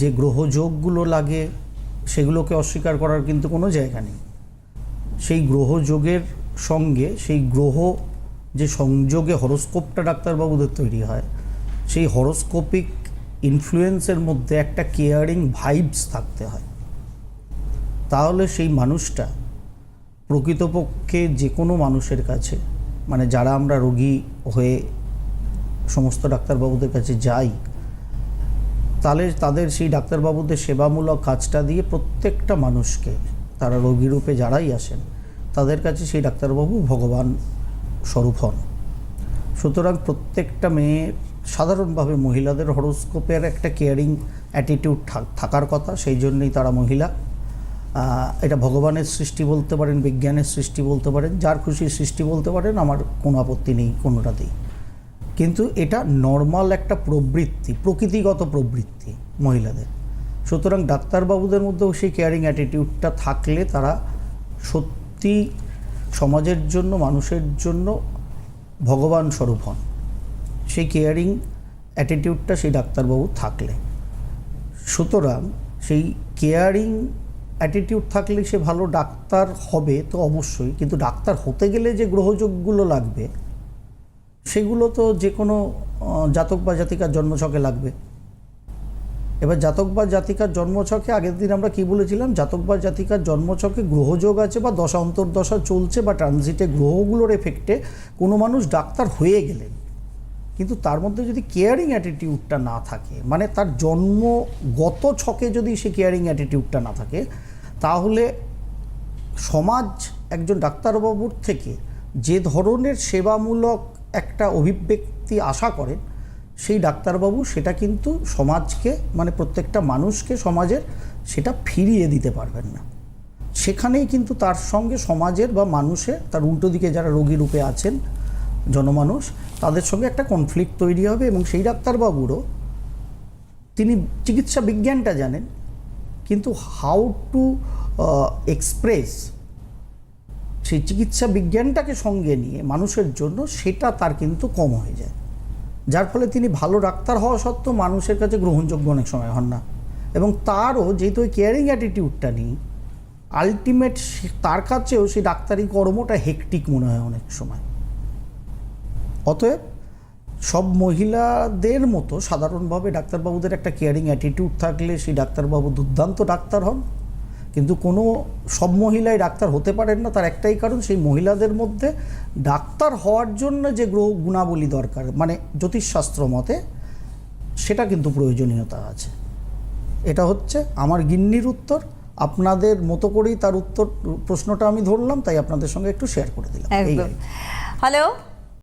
যে গ্রহযোগগুলো লাগে, সেগুলোকে অস্বীকার করার কিন্তু কোনো জায়গা নেই। সেই গ্রহযোগের সঙ্গে, সেই গ্রহ যে সংযোগে হরোস্কোপটা ডাক্তারবাবুদের তৈরি হয়, সেই হরোস্কোপিক ইনফ্লুয়েন্সের মধ্যে একটা কেয়ারিং ভাইবস থাকতে হয়। তাহলে সেই মানুষটা প্রকৃতপক্ষে যে কোনো মানুষের কাছে মানে যারা আমরা রোগী হয়ে সমস্ত ডাক্তারবাবুদের কাছে যাই তাহলে তাদের সেই ডাক্তারবাবুদের সেবামূলক কাজটা দিয়ে প্রত্যেকটা মানুষকে, তারা রোগী রূপে যারাই আসেন, তাদের কাছে সেই ডাক্তারবাবু ভগবান স্বরূপ হন। সুতরাং প্রত্যেকটা মেয়ে সাধারণভাবে মহিলাদের হরোস্কোপের একটা কেয়ারিং অ্যাটিটিউড থাকার কথা, সেই জন্যই তারা মহিলা। এটা ভগবানের সৃষ্টি বলতে পারেন, বিজ্ঞানের সৃষ্টি বলতে পারেন, যার খুশি সৃষ্টি বলতে পারেন, আমার কোনো আপত্তি নেই কোনোটাতেই। কিন্তু এটা নর্মাল একটা প্রবৃত্তি, প্রকৃতিগত প্রবৃত্তি মহিলাদের। সুতরাং ডাক্তারবাবুদের মধ্যেও সেই কেয়ারিং অ্যাটিটিউডটা থাকলে তারা সত্যি সমাজের জন্য, মানুষের জন্য ভগবান স্বরূপ হন। সেই কেয়ারিং অ্যাটিটিউডটা সেই ডাক্তারবাবু থাকলে। সুতরাং সেই কেয়ারিং অ্যাটিটিউড থাকলে সে ভালো ডাক্তার হবে তো অবশ্যই, কিন্তু ডাক্তার হতে গেলে যে গ্রহযোগগুলো লাগবে সেগুলো তো যে কোনো জাতক বা জাতিকার জন্মছকে লাগবে। এবার জাতক বা জাতিকার জন্মছকে, আগের দিন আমরা কি বলেছিলাম? জাতক বা জাতিকার জন্মছকে গ্রহযোগ আছে বা দশা, অন্তর্দশা চলছে বা ট্রানজিটে গ্রহগুলোর এফেক্টে কোনো মানুষ ডাক্তার হয়ে গেলেন। কিন্তু তার মধ্যে যদি কেয়ারিং অ্যাটিটিউডটা না থাকে মানে তার জন্মগত ছকে যদি সে কেয়ারিং অ্যাটিটিউডটা না থাকে, তাহলে সমাজ একজন ডাক্তারবাবুর থেকে যে ধরনের সেবামূলক একটা অভিব্যক্তি আশা করেন, সেই ডাক্তারবাবু সেটা কিন্তু সমাজকে মানে প্রত্যেকটা মানুষকে, সমাজের সেটা ফিরিয়ে দিতে পারবেন না। সেখানেই কিন্তু তার সঙ্গে সমাজের বা মানুষের, তার উল্টো দিকে যারা রোগী রূপে আছেন, জনমানুষ, তাদের সঙ্গে একটা কনফ্লিক্ট তৈরি হবে এবং সেই ডাক্তারবাবুরও তিনি চিকিৎসা বিজ্ঞানটা জানেন, কিন্তু হাউ টু এক্সপ্রেস সেই চিকিৎসা বিজ্ঞানটাকে সঙ্গে নিয়ে মানুষের জন্য সেটা তার কিন্তু কম হয়ে যায়। যার ফলে তিনি ভালো ডাক্তার হওয়া সত্ত্বেও মানুষের কাছে গ্রহণযোগ্য অনেক সময় হন না। এবং তারও যেহেতু ওই কেয়ারিং অ্যাটিটিউডটা নেই আলটিমেট তার কাছেও সেই ডাক্তারি কর্মটা হেকটিক মনে হয় অনেক সময়। অতএব সব মহিলাদের মতো সাধারণভাবে ডাক্তারবাবুদের একটা কেয়ারিং অ্যাটিটিউড থাকলে সেই ডাক্তারবাবু দুর্দান্ত ডাক্তার হন। কিন্তু কোনো সব মহিলাই ডাক্তার হতে পারেন না তার একটাই কারণ সেই মহিলাদের মধ্যে ডাক্তার হওয়ার জন্য যে গ্রহ গুণাবলী দরকার মানে জ্যোতিষশাস্ত্র মতে সেটা কিন্তু প্রয়োজনীয়তা আছে। এটা হচ্ছে আমার গিন্নির উত্তর আপনাদের মতো করেই তার উত্তর প্রশ্নটা আমি ধরলাম তাই আপনাদের সঙ্গে একটু শেয়ার করে দিলাম। একদম। হ্যালো